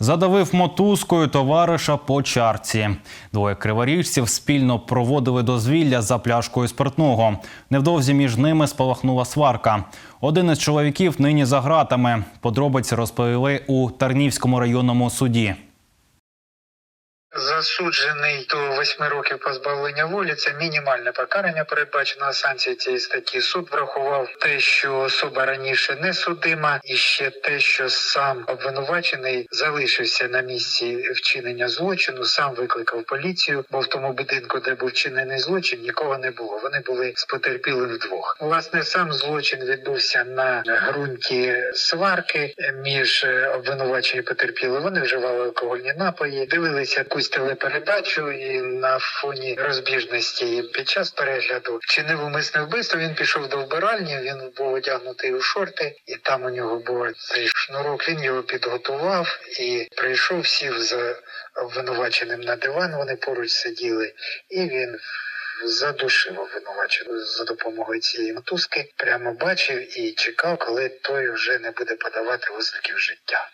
Задавив мотузкою товариша по чарці. Двоє криворіжців спільно проводили дозвілля за пляшкою спиртного. Невдовзі між ними спалахнула сварка. Один із чоловіків нині за ґратами. Подробиці розповіли у Тарнівському районному суді. Засуджений до восьми років позбавлення волі. Це мінімальне покарання передбачено санкції цієї статті. Суд врахував те, що особа раніше не судима, і ще те, що сам обвинувачений залишився на місці вчинення злочину, сам викликав поліцію, бо в тому будинку, де був вчинений злочин, нікого не було. Вони були з потерпілим вдвох. Власне, сам злочин відбувся на ґрунті сварки між обвинуваченням і потерпілим. Вони вживали алкогольні напої, дивилися якусь телепередачу, і на фоні розбіжності під час перегляду вчинив умисне вбивство. Він пішов до вбиральні. Він був одягнутий у шорти, і там у нього був цей шнурок. Він його підготував і прийшов, сів за обвинуваченим на диван. Вони поруч сиділи, і він. Задушив обвинуваченого за допомогою цієї мотузки, прямо бачив і чекав, коли той вже не буде подавати ознаків життя.